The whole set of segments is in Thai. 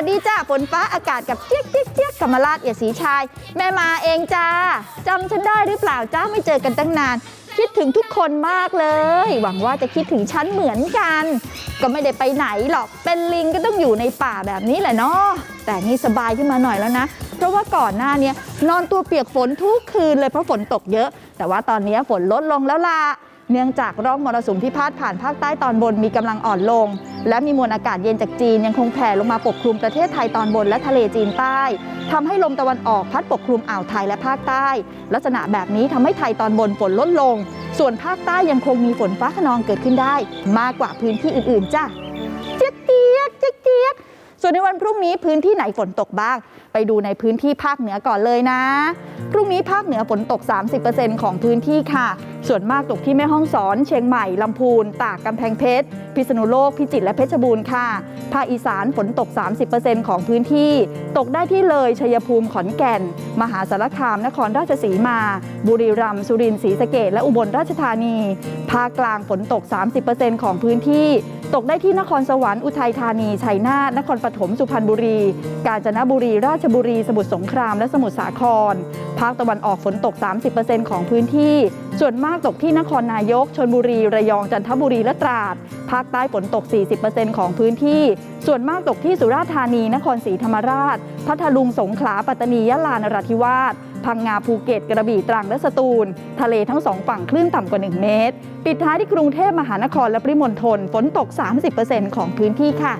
สดีจ้าฝนฟ้าอากาศกับเจี๊ยกเจี๊ยกเจี๊ยกกมราชเอียดสีชาย แม่มาเองจ้าจำฉันได้หรือเปล่าจ้าไม่เจอกันตั้งนาน คิดถึงทุกคนมากเลย หวังว่าจะคิดถึงฉันเหมือนกัน ก็ไม่ได้ไปไหนหรอกเป็นลิงก็ต้องอยู่ในป่าแบบนี้แหละเนาะแต่นี่สบายขึ้นมาหน่อยแล้วนะ เพราะว่าก่อนหน้านี้นอนตัวเปียกฝนทุกคืนเลยเพราะฝนตกเยอะ แต่ว่าตอนนี้ฝนลดลงแล้วล่ะ เนื่องจากร่องมรสุมที่พาดผ่านภาคใต้ตอนบนมีกำลังอ่อนลง และมีมวลอากาศเย็นจากจีนยังคงแผ่ลงมาปกคลุมประเทศไทยตอนบนและทะเลจีนใต้ทำให้ลมตะวันออกพัดปกคลุมอ่าวไทยและภาคใต้ ลักษณะแบบนี้ทำให้ไทยตอนบนฝนลดลง ส่วนภาคใต้ยังคงมีฝนฟ้าขนองเกิดขึ้นได้ มากกว่าพื้นที่อื่นๆจ้ะเจี๊ยกเจี๊ยกเจี๊ยกเจี๊ยก ส่วนในวันพรุ่งนี้พื้นที่ไหนฝนตกบ้าง ไปดูในพื้นที่ภาคเหนือก่อนเลยนะ พรุ่งนี้ภาคเหนือฝนตก 30%ของพื้นที่ค่ะ ส่วนมากตกที่แม่ฮ่องสอน เชียงใหม่ลำพูน ตากกำแพงเพชร พิษณุโลก พิจิตรและเพชรบูรณ์ค่ะ ภาคอีสานฝนตก 30%ของพื้นที่ ตกได้ที่เลยชัยภูมิขอนแก่น มหาสารคามนครราชสีมา บุรีรัมย์สุรินทร์ศรีสะเกษและอุบลราชธานี ภาคกลางฝนตก 30%ของพื้นที่ ตกได้ที่นครสวรรค์อุทัยธานี ชัยนาทนครปฐมสุพรรณบุรี กาญจนบุรี ราชบุรี สมุทรสงคราม และสมุทรสาคร ภาคตะวันออกฝนตก 30%ของพื้นที่ ส่วนมากตกที่นครนายก ชนบุรี ระยอง จันทบุรี และตราด ภาคใต้ฝนตก 40%ของพื้นที่ ส่วนมากตกที่สุราษฎร์ธานี นครศรีธรรมราช พัทลุง สงขลา ปัตตานี ยะลา นราธิวาส พังงาภูเก็ตกระบี่ตรังและสตูล ทะเลทั้งสองฝั่งคลื่นต่ำกว่า 1 เมตร ปิดท้ายที่กรุงเทพมหานครและปริมณฑลฝนตก 30%ของพื้นที่ค่ะ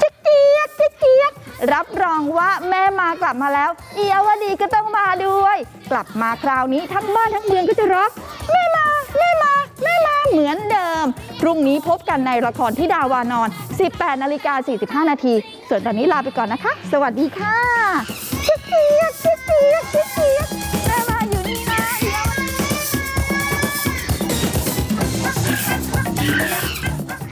จิ๊กเจี๊ยกจิ๊กเจี๊ยกรับรองว่าแม่มากลับมาแล้ว เอียวดีก็ต้องมาด้วย กลับมาคราวนี้ทั้งบ้านทั้งเมืองก็จะรักแม่มาแม่มาแม่มาเหมือนเดิม พรุ่งนี้พบกันในละครที่ดาวานอน 18นาฬิกา45นาทีส่วนตอนนี้ลาไปก่อนนะคะ สวัสดีค่ะ